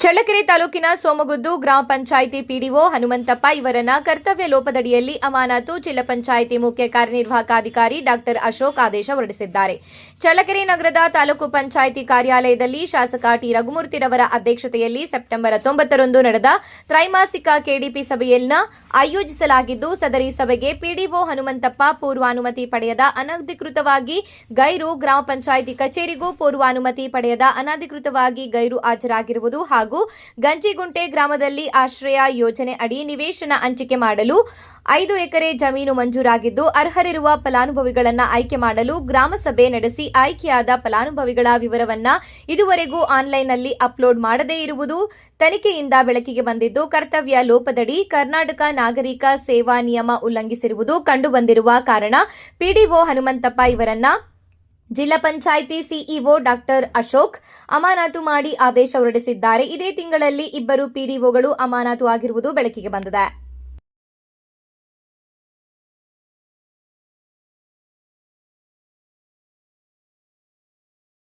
ಚಳ್ಳಕೆರೆ ತಾಲೂಕಿನ ಸೋಮಗುದ್ದು ಗ್ರಾಮ ಪಂಚಾಯಿತಿ ಪಿಡಿಒ ಹನುಮಂತಪ್ಪ ಇವರನ್ನ ಕರ್ತವ್ಯ ಲೋಪದಡಿಯಲ್ಲಿ ಅಮಾನತು ಜಿಲ್ಲಾ ಪಂಚಾಯಿತಿ ಮುಖ್ಯ ಕಾರ್ಯನಿರ್ವಾಹಕ ಅಧಿಕಾರಿ ಡಾಕ್ಟರ್ ಅಶೋಕ್ ಆದೇಶ ಹೊರಡಿಸಿದ್ದಾರೆ. ಚಳ್ಳಕೆರೆ ನಗರದ ತಾಲೂಕು ಪಂಚಾಯಿತಿ ಕಾರ್ಯಾಲಯದಲ್ಲಿ ಶಾಸಕ ಟಿ ರಘುಮೂರ್ತಿರವರ ಅಧ್ಯಕ್ಷತೆಯಲ್ಲಿ ಸೆಪ್ಟೆಂಬರ್ ಹತ್ತೊಂಬತ್ತರಂದು ನಡೆದ ತ್ರೈಮಾಸಿಕ ಕೆಡಿಪಿ ಸಭೆಯನ್ನ ಆಯೋಜಿಸಲಾಗಿದ್ದು, ಸದರಿ ಸಭೆಗೆ ಪಿಡಿಒ ಹನುಮಂತಪ್ಪ ಪೂರ್ವಾನುಮತಿ ಪಡೆಯದ ಅನಧಿಕೃತವಾಗಿ ಗೈರು ಗ್ರಾಮ ಪಂಚಾಯಿತಿ ಕಚೇರಿಗೂ ಪೂರ್ವಾನುಮತಿ ಪಡೆಯದ ಅನಧಿಕೃತವಾಗಿ ಗೈರು ಹಾಜರಾಗಿರುವುದು ಗಂಜಿಗುಂಟೆ ಗ್ರಾಮದಲ್ಲಿ ಆಶ್ರಯ ಯೋಜನೆ ಅಡಿ ನಿವೇಶನ ಹಂಚಿಕೆ ಮಾಡಲು ಐದು ಎಕರೆ ಜಮೀನು ಮಂಜೂರಾಗಿದ್ದು, ಅರ್ಹರಿರುವ ಫಲಾನುಭವಿಗಳನ್ನು ಆಯ್ಕೆ ಮಾಡಲು ಗ್ರಾಮಸಭೆ ನಡೆಸಿ ಆಯ್ಕೆಯಾದ ಫಲಾನುಭವಿಗಳ ವಿವರವನ್ನ ಇದುವರೆಗೂ ಆನ್ಲೈನ್ನಲ್ಲಿ ಅಪ್ಲೋಡ್ ಮಾಡದೇ ಇರುವುದು ತನಿಖೆಯಿಂದ ಬೆಳಕಿಗೆ ಬಂದಿದ್ದು, ಕರ್ತವ್ಯ ಲೋಪದಡಿ ಕರ್ನಾಟಕ ನಾಗರಿಕ ಸೇವಾ ನಿಯಮ ಉಲ್ಲಂಘಿಸಿರುವುದು ಕಂಡುಬಂದಿರುವ ಕಾರಣ ಪಿಡಿಒ ಹನುಮಂತಪ್ಪ ಇವರನ್ನ ಜಿಲ್ಲಾ ಪಂಚಾಯಿತಿ ಸಿಇಒ ಡಾಕ್ಟರ್ ಅಶೋಕ್ ಅಮಾನತು ಮಾಡಿ ಆದೇಶ ಹೊರಡಿಸಿದ್ದಾರೆ. ಇದೇ ತಿಂಗಳಲ್ಲಿ ಇಬ್ಬರು ಪಿಡಿಒಗಳು ಅಮಾನತು ಆಗಿರುವುದು ಬೆಳಕಿಗೆ ಬಂದಿದೆ.